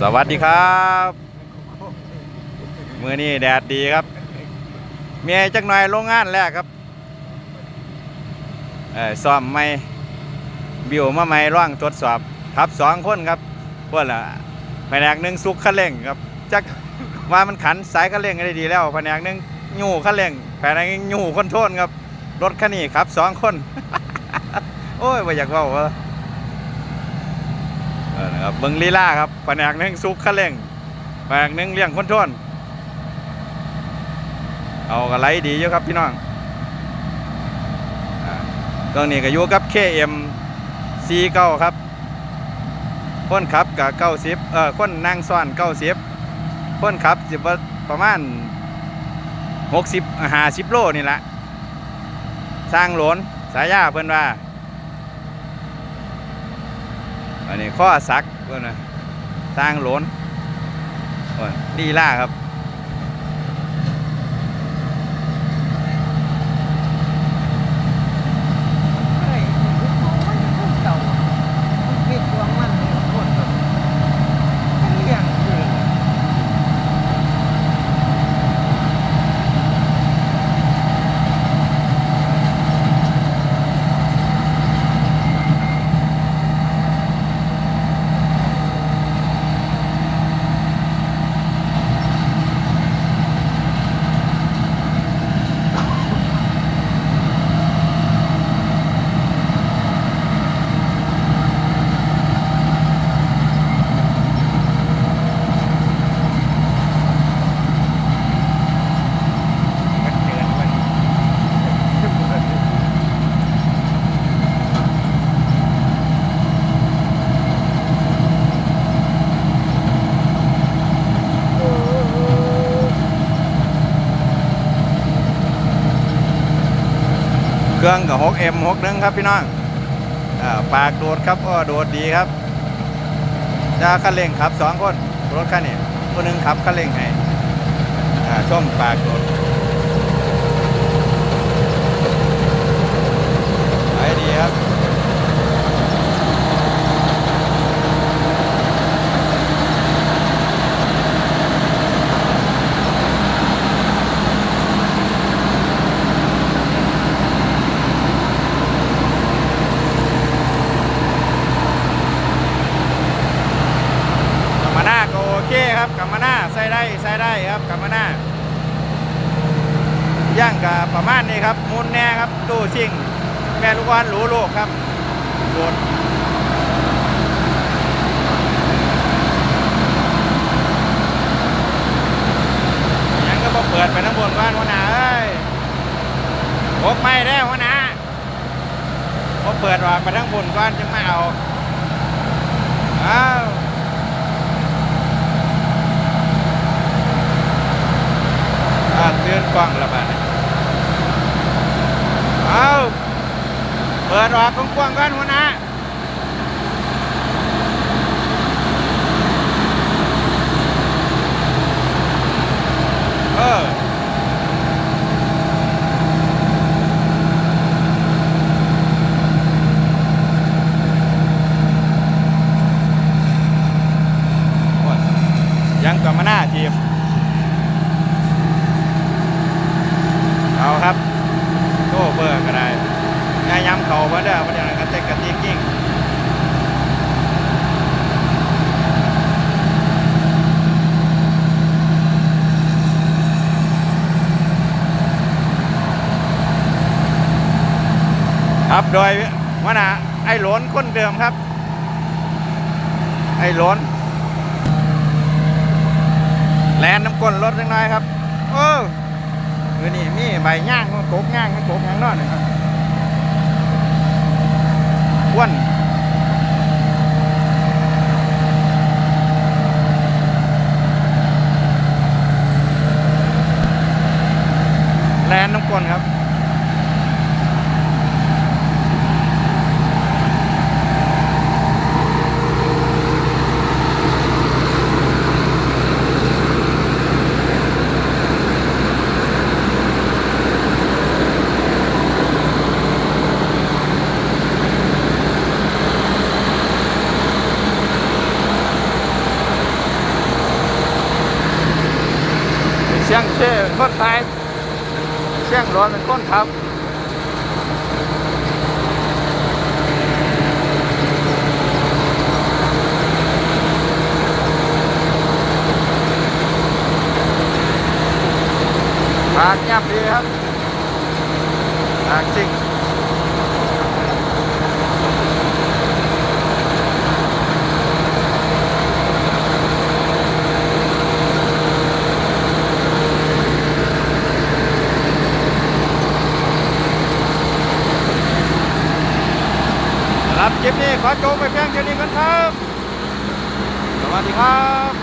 สวัสดีครับมือนี้แดดดีครับเมียจักหน่อยโรงงานแรกครับเออซ่อมไม่บิวมาไม่ร่างตรวจสอบครับสองคนครับพวกละแผนกหนึ่งสุกคันเร่งครับจักว่ามันขันสายคันเร่งได้ดีแล้วแผนกหนึ่งยูคันเร่งแผนกหนึ่งยูคนโทนครับรถคันนี้ครับสองคน โอ้ยว่อยากเว่าว่า นะครับเบิงลีลาครับแผนกหนึ่งซุกขั้นเร่งแผนกหนึ่งเลี้ยงคนทนเอากระไรดีอยู่ครับพี่น้องตรงนี้ก็อยู่กับ KM 4 9ครับคนขับกับ90เออคนนั่งซ้อน90คนขับสิบประมาณ60 50โลนี่แหละสร้างหลนสายยาเพิ่อนว่า อันนี้ข้อสักก็นะสร้างหลนดีล่าครับ เฮ้ยมันพุ่งเต่ามันคิดว่ามันเนี่ยโคตรแบบมันเลี้ยงอยู่เลย มันเกินมัน เครื่องกับ 6M 6นึงครับพี่น้องอ่าปากโดดครับอ้อโดดดีครับจะคันเร่งครับสองคนรถคันนี้คนหนึ่งขับคันเร่งให้อ่าช่วงปากโดด ไปดีครับ กำมาหน้าก็โอเครับกำมาหน้าใส่ได้ใส่ได้ครับกำมาหน้าย่างกับประมาณนี้ครับมุนแน่ครับตู้ชิงแม่ลูกวานหรูโลกครับโดดยังก็บ่เปิดไปทั้งบนบ้านหัวหน้าเอ้ยพกไม่ได้หัวหน้าพอเปิดออกไปทั้งบนก้อนจึงไม่เอาอ้าว อ่าเตือนกล้องและบาดนี้เอาเปิดออกกว้างๆกันหัวหน้าเออโอ้ยยังกับมาหน้าทีมเอาครับโต้เบอร์ก็ได้ยายย้ำเขามาเด้อมาเดี๋ยวนั้นก็เตกกระติกยิ่งครับโดยว่านะไอ้หลนคนเดิมครับ ไอ้หลนแลนน้ำก้นรถจังน้อยครับโอ้คือนี่มีใบย่างมันโกกย่างมันโกกย่างนอนนะครับ อ้วนแลนน้ำกลนครับ ชียงเช่คนไทยเชียงร้อนเป็นคนครับปากยับดีครับปากจริง ครับคลิปนี้ขอจบไปเพียงเท่านี้กันครับ สวัสดีครับ